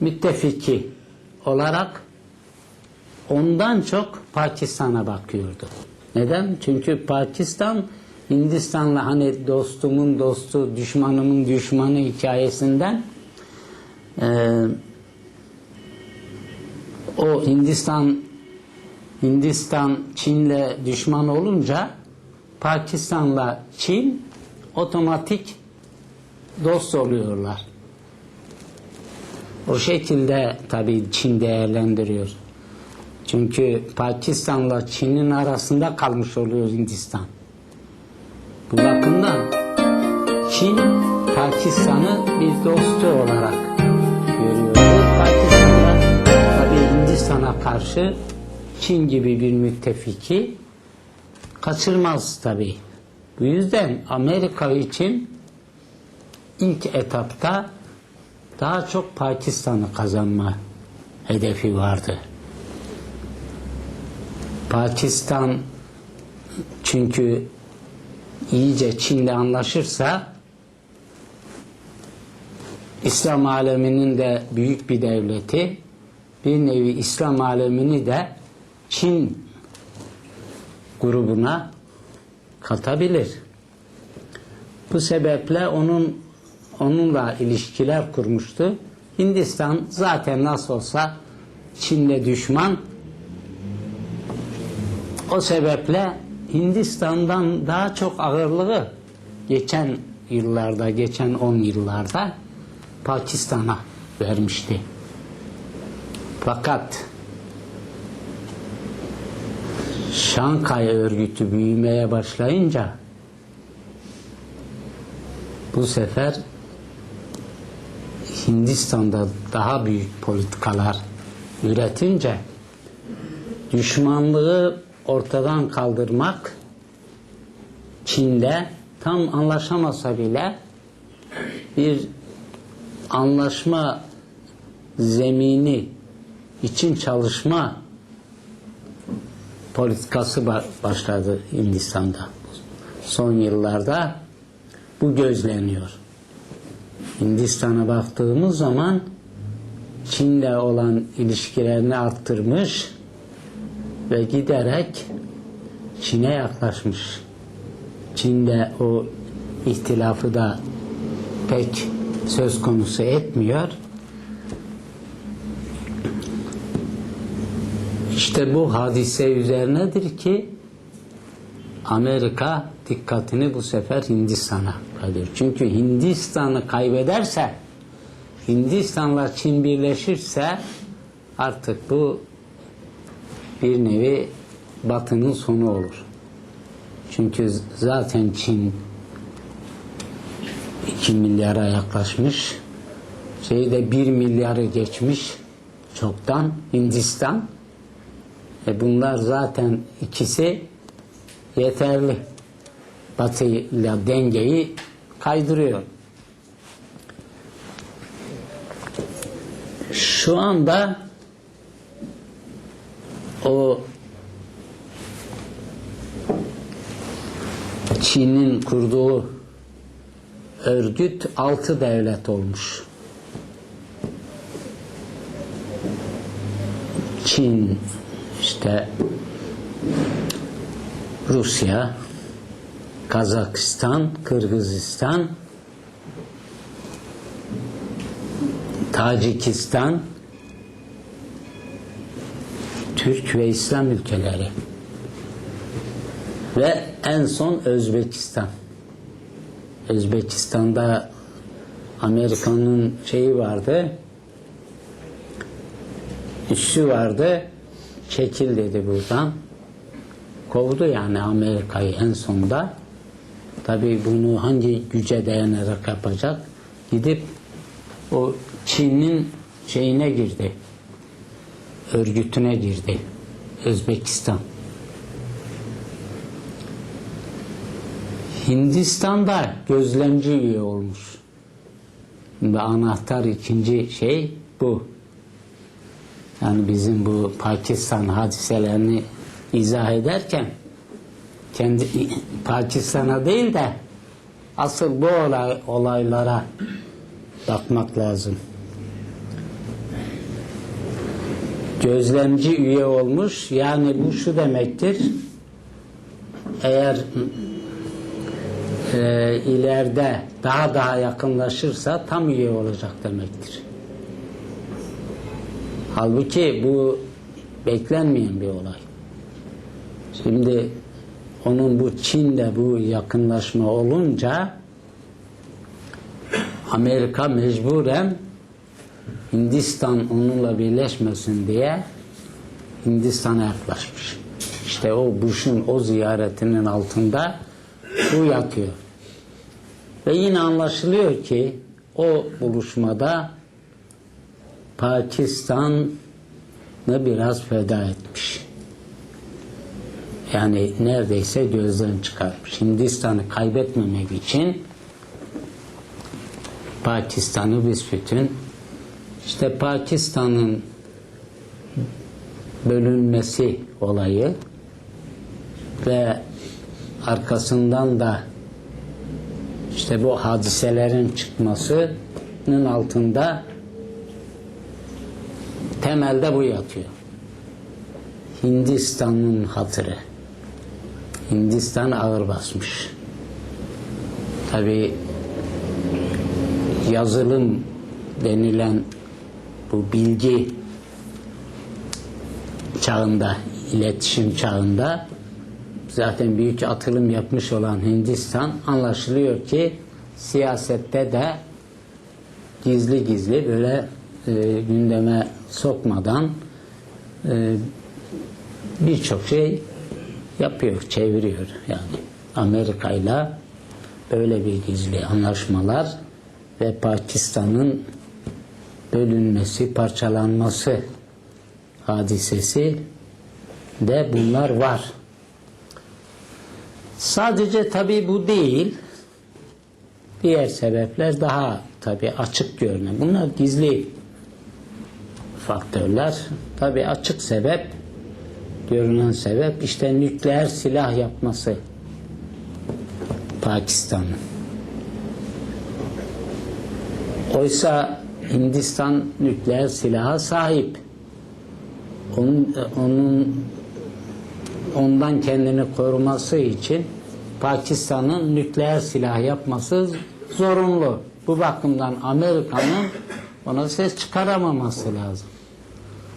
müttefiki olarak ondan çok Pakistan'a bakıyordu. Neden? Çünkü Pakistan Hindistan'la hani dostumun dostu, düşmanımın düşmanı hikayesinden eee, o Hindistan Hindistan Çin'le düşman olunca Pakistan'la Çin otomatik dost oluyorlar. O şekilde tabii Çin değerlendiriyor. Çünkü Pakistan'la Çin'in arasında kalmış oluyor Hindistan. Bu bakımdan Çin Pakistan'ı bir dostu olarak görüyordu. Pakistan'da tabii Hindistan'a karşı Çin gibi bir müttefiki kaçırmaz tabii. Bu yüzden Amerika için ilk etapta daha çok Pakistan'ı kazanma hedefi vardı. Pakistan çünkü iyice Çin'le anlaşırsa İslam aleminin de büyük bir devleti bir nevi İslam alemini de Çin grubuna katabilir. Bu sebeple onun onunla ilişkiler kurmuştu. Hindistan zaten nasıl olsa Çin'le düşman. O sebeple Hindistan'dan daha çok ağırlığı geçen yıllarda, geçen 10 yıllarda Pakistan'a vermişti. Fakat Şankay örgütü büyümeye başlayınca bu sefer Hindistan'da daha büyük politikalar üretince düşmanlığı ortadan kaldırmak Çin'de tam anlaşamasa bile bir anlaşma zemini için çalışma politikası ba- başladı Hindistan'da. Son yıllarda bu gözleniyor. Hindistan'a baktığımız zaman Çin'le olan ilişkilerini arttırmış ve giderek Çin'e yaklaşmış. Çin'de o ihtilafı da pek söz konusu etmiyor. İşte bu hadise üzerinedir ki Amerika dikkatini bu sefer Hindistan'a alıyor. Çünkü Hindistan'ı kaybederse Hindistan'la Çin birleşirse artık bu bir nevi batının sonu olur. Çünkü zaten Çin 2 milyara yaklaşmış. Şeyde 1 milyarı geçmiş çoktan Hindistan. E bunlar zaten ikisi yeterli. Batı ile dengeyi kaydırıyor. Şu anda o Çin'in kurduğu örgüt altı devlet olmuş. Çin, işte Rusya, Kazakistan, Kırgızistan, Tacikistan, Türk ve İslam ülkeleri ve en son Özbekistan. Özbekistan'da Amerika'nın şeyi vardı, üssü vardı, çekil dedi buradan. Kovdu yani Amerika'yı en sonunda. Tabii bunu hangi güce dayanarak yapacak? Gidip o Çin'in şeyine girdi. Örgütüne girdi. Özbekistan. Hindistan'da gözlemci üye olmuş. Şimdi anahtar ikinci şey bu. Yani bizim bu Pakistan hadiselerini izah ederken kendi Pakistan'a değil de asıl bu olay, olaylara bakmak lazım. gözlemci üye olmuş. Yani bu şu demektir. Eğer e, ileride daha daha yakınlaşırsa tam üye olacak demektir. Halbuki bu beklenmeyen bir olay. Şimdi onun bu Çin'de bu yakınlaşma olunca Amerika mecburen Hindistan onunla birleşmesin diye Hindistan'a yaklaşmış. İşte o Bush'un o ziyaretinin altında bu yatıyor. Ve yine anlaşılıyor ki o buluşmada Pakistan ne biraz feda etmiş. Yani neredeyse gözden çıkarmış. Hindistan'ı kaybetmemek için Pakistan'ı büsbütün işte Pakistan'ın bölünmesi olayı ve arkasından da işte bu hadiselerin çıkmasının altında temelde bu yatıyor. Hindistan'ın hatırı. Hindistan ağır basmış. Tabi yazılım denilen bu bilgi çağında, iletişim çağında zaten büyük atılım yapmış olan Hindistan anlaşılıyor ki siyasette de gizli gizli böyle e, gündeme sokmadan e, birçok şey yapıyor, çeviriyor yani. Amerika ile böyle bir gizli anlaşmalar ve Pakistan'ın bölünmesi, parçalanması hadisesi de bunlar var. Sadece tabi bu değil, diğer sebepler daha tabi açık görünen. Bunlar gizli faktörler. Tabi açık sebep, görünen sebep işte nükleer silah yapması Pakistan'ın. Oysa Hindistan nükleer silaha sahip. Onun, onun ondan kendini koruması için Pakistan'ın nükleer silah yapması zorunlu. Bu bakımdan Amerika'nın ona ses çıkaramaması lazım.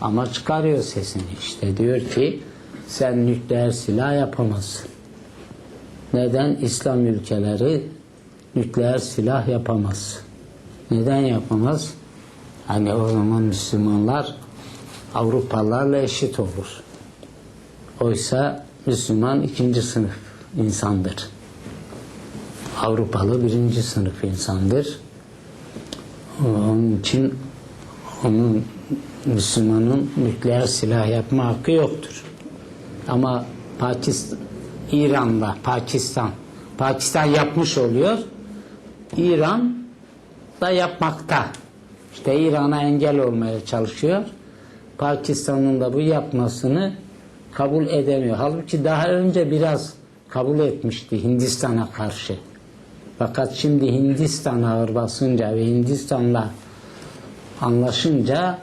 Ama çıkarıyor sesini işte diyor ki sen nükleer silah yapamazsın. Neden? İslam ülkeleri nükleer silah yapamaz. Neden yapamaz? Hani o zaman Müslümanlar Avrupalılarla eşit olur. Oysa Müslüman ikinci sınıf insandır. Avrupalı birinci sınıf insandır. Onun için onun Müslümanın nükleer silah yapma hakkı yoktur. Ama Pakistan, İran'la Pakistan, Pakistan yapmış oluyor. İran da yapmakta. İşte İran'a engel olmaya çalışıyor. Pakistan'ın da bu yapmasını kabul edemiyor. Halbuki daha önce biraz kabul etmişti Hindistan'a karşı. Fakat şimdi Hindistan ağır basınca ve Hindistan'la anlaşınca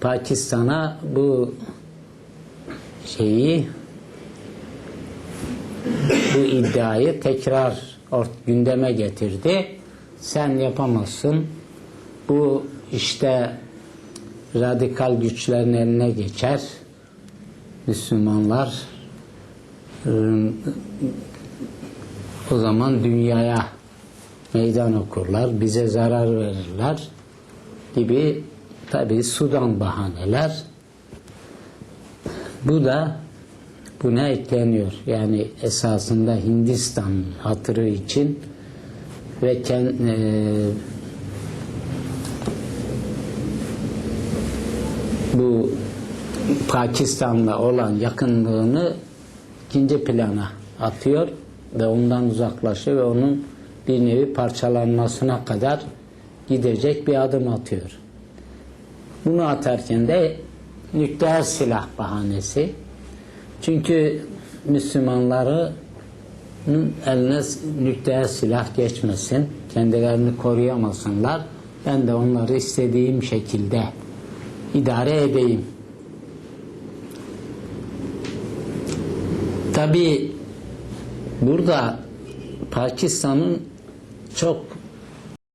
Pakistan'a bu şeyi bu iddiayı tekrar gündeme getirdi. Sen yapamazsın. Bu işte radikal güçlerin eline geçer. Müslümanlar ıı, o zaman dünyaya meydan okurlar, bize zarar verirler gibi tabi Sudan bahaneler. Bu da buna ekleniyor. Yani esasında Hindistan hatırı için ve kendi, bu Pakistan'la olan yakınlığını ikinci plana atıyor ve ondan uzaklaşıyor ve onun bir nevi parçalanmasına kadar gidecek bir adım atıyor. Bunu atarken de nükleer silah bahanesi. Çünkü Müslümanları eline nükleer silah geçmesin, kendilerini koruyamasınlar. Ben de onları istediğim şekilde idare edeyim. Tabi burada Pakistan'ın çok